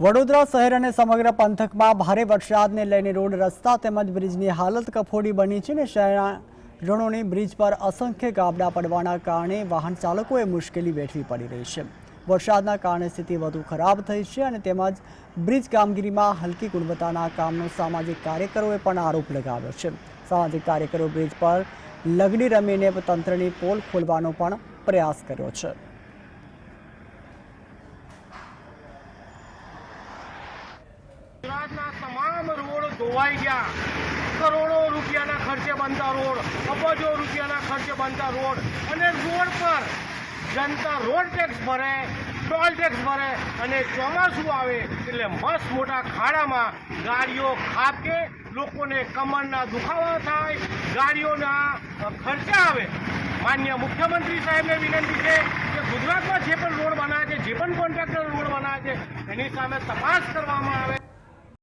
વડોદરા શહેર અને સમગ્ર પંથકમાં ભારે વરસાદને લઈને રોડ, રસ્તા તેમજ બ્રિજની હાલત કફોડી બની છે ને શહેરના રણોની બ્રિજ પર અસંખ્ય ગાબડા પડવાના કારણે વાહન ચાલકોએ મુશ્કેલી વેઠવી પડી રહી છે. વરસાદના કારણે સ્થિતિ વધુ ખરાબ થઈ છે અને તેમજ બ્રિજ કામગીરીમાં હલકી ગુણવત્તાના કામનો સામાજિક કાર્યકરોએ પણ આરોપ લગાવ્યો છે. સામાજિક કાર્યકરો બ્રિજ પર લગડી રમીને તંત્રની પોલ ખોલવાનો પણ પ્રયાસ કર્યો છે. ધોવાઈ ગયા. કરોડો રૂપિયાના ખર્ચે બનતા રોડ, અબજો રૂપિયાના ખર્ચે બનતા રોડ અને રોડ પર જનતા રોડ ટેક્સ ભરે, ટોલ ટેક્સ ભરે અને ચોમાસું આવે એટલે મસ્ત મોટા ખાડામાં ગાડીઓ ખાપકે લોકોને કમરના દુખાવા થાય, ગાડીઓના ખર્ચા આવે. માન્ય મુખ્યમંત્રી સાહેબને વિનંતી છે કે ગુજરાતમાં જે પણ રોડ બનાવે છે, જે પણ કોન્ટ્રાક્ટર રોડ બનાવે છે, એની સામે તપાસ કરવામાં